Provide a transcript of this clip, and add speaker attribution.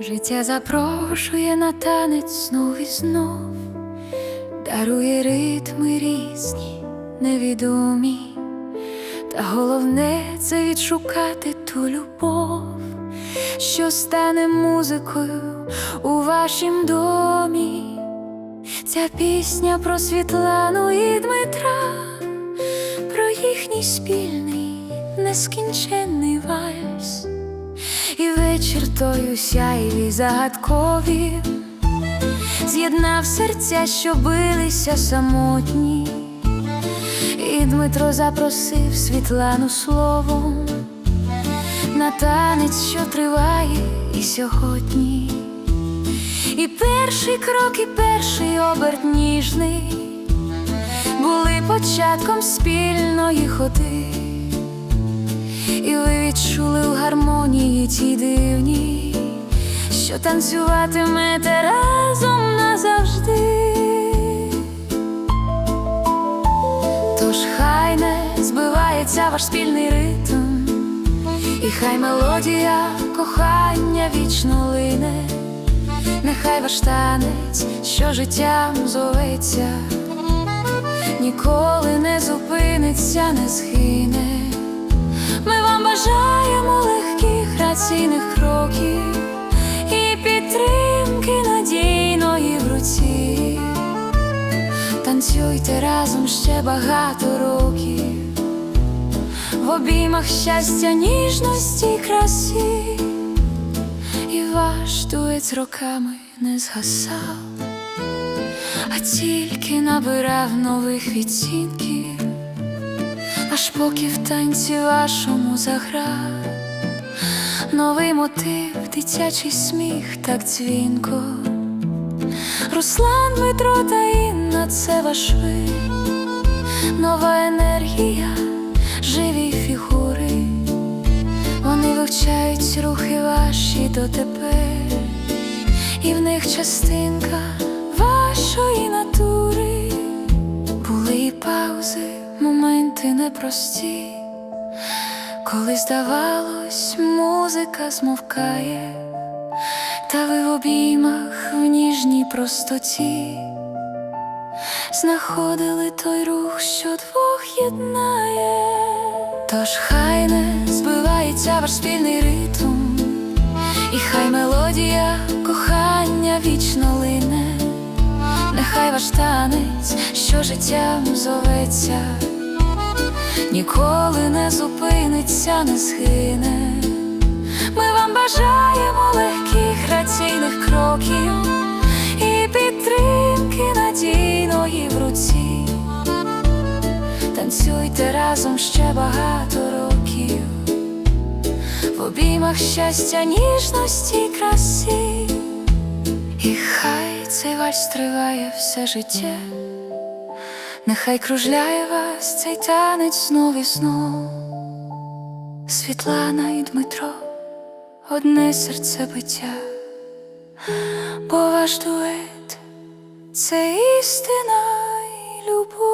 Speaker 1: Життя запрошує на танець знов і знов, дарує ритми різні, невідомі, та головне це відшукати ту любов, що стане музикою у вашім домі. Ця пісня про Світлану і Дмитра, про їхній спільний нескінченний вальс. Вечір той у сяйві загадкові. З'єднав серця, що билися самотні, І Дмитро запросив Світлану словом На танець, що триває і сьогодні, І перший крок, і перший оберт ніжний Були початком спільної ходи. Відчули у гармонії тій дивній, що танцюватимете разом назавжди. Тож хай не збивається ваш спільний ритм, і хай мелодія кохання вічно лине, нехай ваш танець, що життям зоветься, ніколи не зупиниться, не згине. Танцюйте разом ще багато років, в обіймах щастя, ніжності й красі, і ваш дует роками не згасав, а тільки набирав нових відцінків. Аж поки в танці вашому заграв. Новий мотив, дитячий сміх, так дзвінко. Руслан, Дмитро та Інна це ваш ви, нова енергія, живі фігури, вони вивчають рухи ваші дотепер, і в них частинка вашої натури, були і паузи моменти непрості, коли здавалось, музика змовкає, ніжній простоті знаходили той рух, що двох єднає, тож хай не збивається ваш спільний ритм, і хай мелодія кохання вічно лине. Нехай ваш танець, що життям зоветься, ніколи не зупиниться, не згине. Ми вам бажаємо легких граційних кроків підтримки надійної в руці. Танцюйте разом ще багато років, в обіймах щастя, ніжності й красі. І хай цей вальс триває все життя, нехай кружляє вас цей танець знов і знов. Світлана і Дмитро, одне серцебиття, бо ваш дует це істина і любов.